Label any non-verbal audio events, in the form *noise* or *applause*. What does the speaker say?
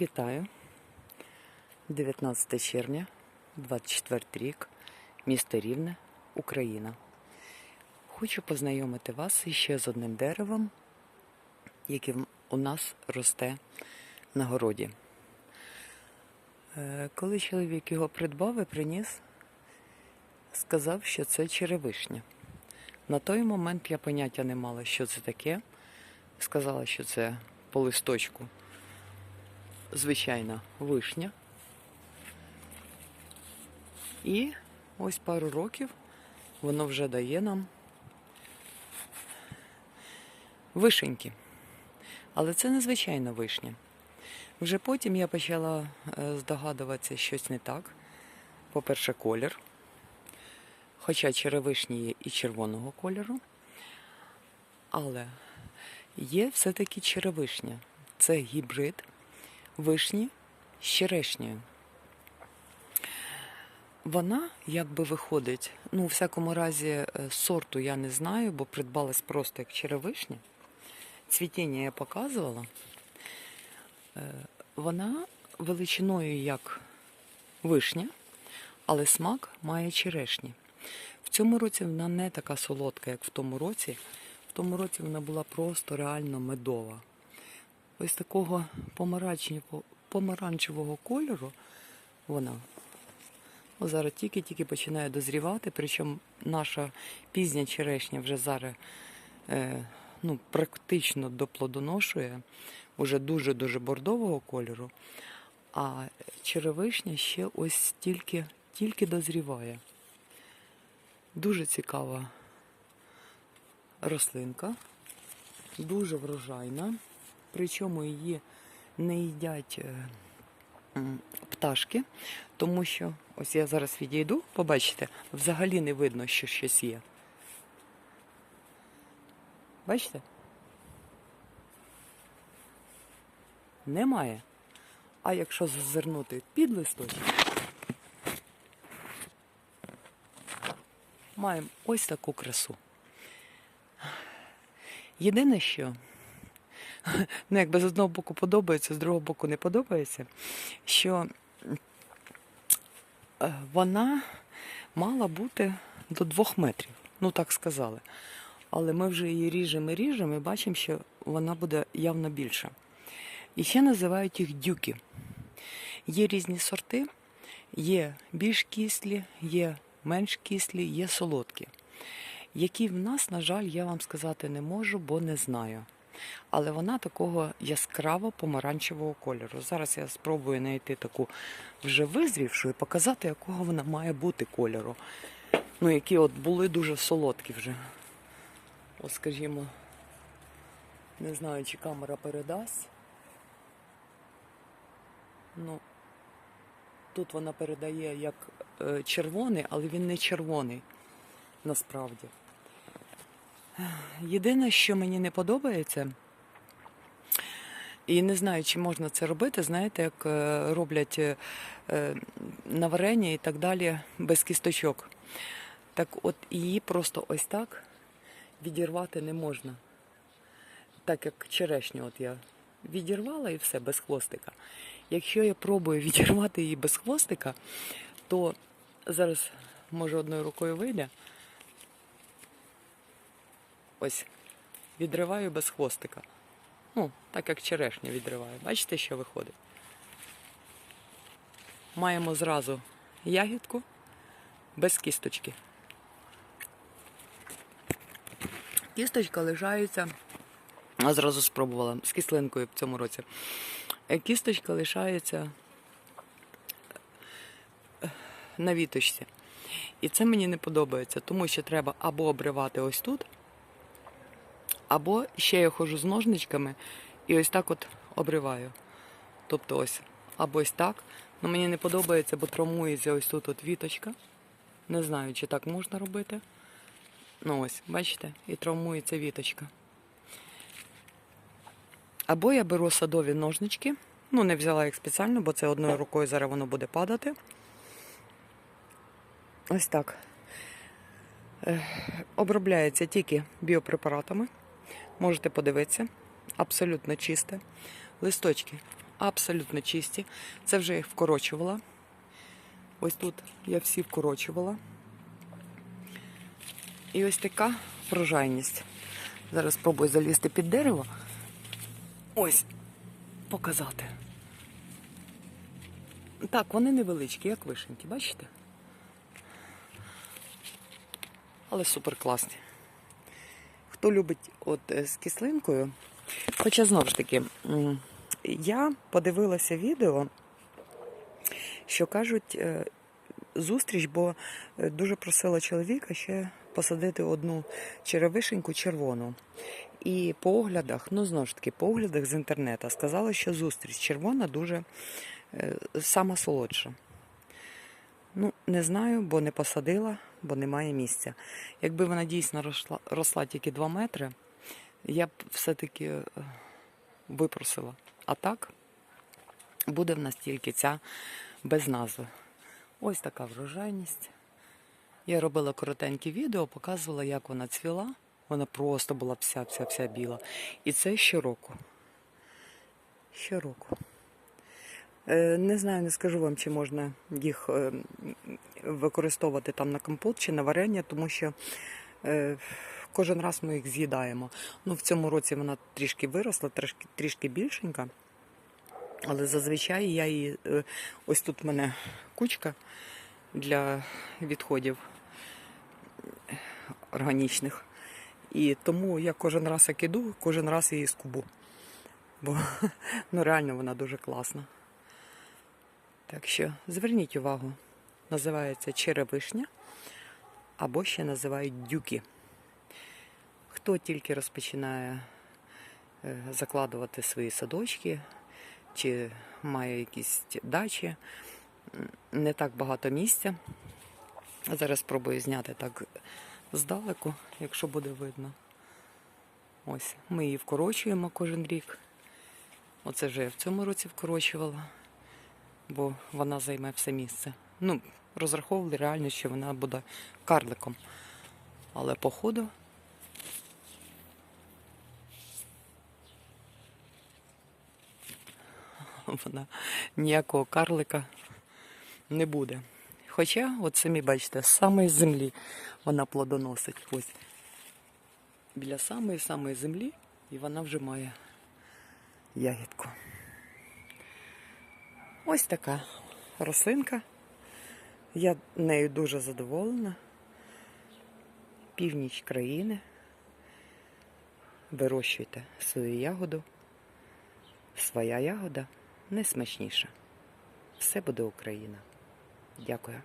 Вітаю. 19 червня, 24 рік, місто Рівне, Україна. Хочу познайомити вас іще з одним деревом, яке у нас росте на городі. Е, Коли чоловік його придбав і приніс, сказав, що це черевишня. На той момент я поняття не мала, що це таке. Сказала, що це по листочку звичайна вишня. І ось пару років воно вже дає нам вишеньки. Але це не звичайна вишня. Вже потім я почала е, здогадуватися, щось не так. По-перше, колір. Хоча черевишні є і червоного кольору. Але є все-таки черевишня. Це гібрид вишні з черешнею. Вона якби виходить, ну, у всякому разі, е, сорту я не знаю, бо придбалась просто як черевишня. Цвітіння я показувала. Е, Вона величиною як вишня, але смак має черешні. В цьому році вона не така солодка, як в тому році. В тому році вона була просто реально медова. Ось такого помаранчевого, кольору вона. О, зараз тільки-тільки починає дозрівати, причому наша пізня черешня вже зараз е, ну, практично доплодоношує, уже дуже-дуже бордового кольору, а черевишня ще ось тільки, тільки дозріває. Дуже цікава рослинка, дуже врожайна, причому її не їдять е, пташки, тому що ось я зараз відійду, побачите, взагалі не видно, що щось є. Бачите? Немає. А якщо зазирнути під листочок, маємо ось таку красу. Єдине, що *laughs* ну, якби з одного боку подобається, з другого боку не подобається, що е, вона мала бути до двох метрів, ну так сказали. Але ми вже її ріжемо і ріжемо і бачимо, що вона буде явно більша. І ще називають їх дюки. Є різні сорти, є більш кислі, є менш кислі, є солодкі. Які в нас, на жаль, я вам сказати не можу, бо не знаю. Але вона такого яскраво помаранчевого кольору. Зараз я спробую знайти таку вже визрівшу і показати, якого вона має бути кольору. Ну, які от були дуже солодкі вже. Ось, скажімо, не знаю, чи камера передасть. Ну, тут вона передає як е, червоний, але він не червоний насправді. Єдине, що мені не подобається, і не знаю, чи можна це робити, знаєте, як е, роблять е, е, на варені і так далі без кісточок. Так от її просто ось так відірвати не можна. Так як черешню от я відірвала і все без хвостика. Якщо я пробую *laughs* відірвати її без хвостика, то зараз, може, одною рукою вийде. Ось, відриваю без хвостика. Ну, так як черешню відриваю. Бачите, що виходить? Маємо зразу ягідку без кісточки. Кісточка лишається. А зразу спробувала з кислинкою в цьому році. Е, Кісточка лишається е, на віточці. І це мені не подобається, тому що треба або обривати ось тут, або ще я ходжу з ножничками і ось так от обриваю. Тобто ось, або ось так. Ну мені не подобається, бо травмується ось тут от віточка. Не знаю, чи так можна робити. Ну ось, бачите, і травмується віточка. Або я беру садові ножнички. Ну, не взяла їх спеціально, бо це одною рукою зараз воно буде падати. Ось так. Обробляється тільки біопрепаратами. Можете подивитися. Абсолютно чисте. Листочки абсолютно чисті. Це вже їх вкорочувала. Ось тут я всі вкорочувала. І ось така врожайність. Зараз спробую залізти під дерево. Ось, показати. Так, вони невеличкі, як вишеньки, бачите? Але супер класні. Хто любить от е, з кислинкою, хоча знову ж таки, я подивилася відео, що кажуть е, зустріч, бо е, дуже просила чоловіка ще посадити одну черевишеньку червону. І по оглядах, ну знову ж таки, по оглядах з інтернету сказали, що зустріч червона дуже сама солодша. Ну, не знаю, бо не посадила, бо немає місця. Якби вона дійсно росла, росла тільки 2 метри, я б все-таки е, випросила. А так буде в нас тільки ця без назви. Ось така врожайність. Я робила коротеньке відео, показувала, як вона цвіла. Вона просто була вся-вся-вся біла. І це щороку. Щороку. Е, Не знаю, не скажу вам, чи можна їх е, використовувати там на компот чи на варення, тому що е, кожен раз ми їх з'їдаємо. Ну, в цьому році вона трішки виросла, трішки, трішки більшенька. Але зазвичай я її. Ось тут в мене кучка для відходів органічних. І тому я кожен раз як іду, кожен раз її скубу. Бо ну, реально вона дуже класна. Так що зверніть увагу, називається черевишня або ще називають дюки. Хто тільки розпочинає е, закладувати свої садочки, чи має якісь дачі, не так багато місця. Зараз спробую зняти так здалеку, якщо буде видно. Ось, ми її вкорочуємо кожен рік. Оце вже я в цьому році вкорочувала, бо вона займе все місце. Ну, розраховували реально, що вона буде карликом. Але по ходу вона ніякого карлика не буде. Хоча, от самі бачите, з самої землі вона плодоносить. Ось біля самої самої землі, і вона вже має ягідку. Ось така рослинка. Я нею дуже задоволена. Північ країни. Вирощуйте свою ягоду. Своя ягода найсмачніша. Все буде Україна. Дякую.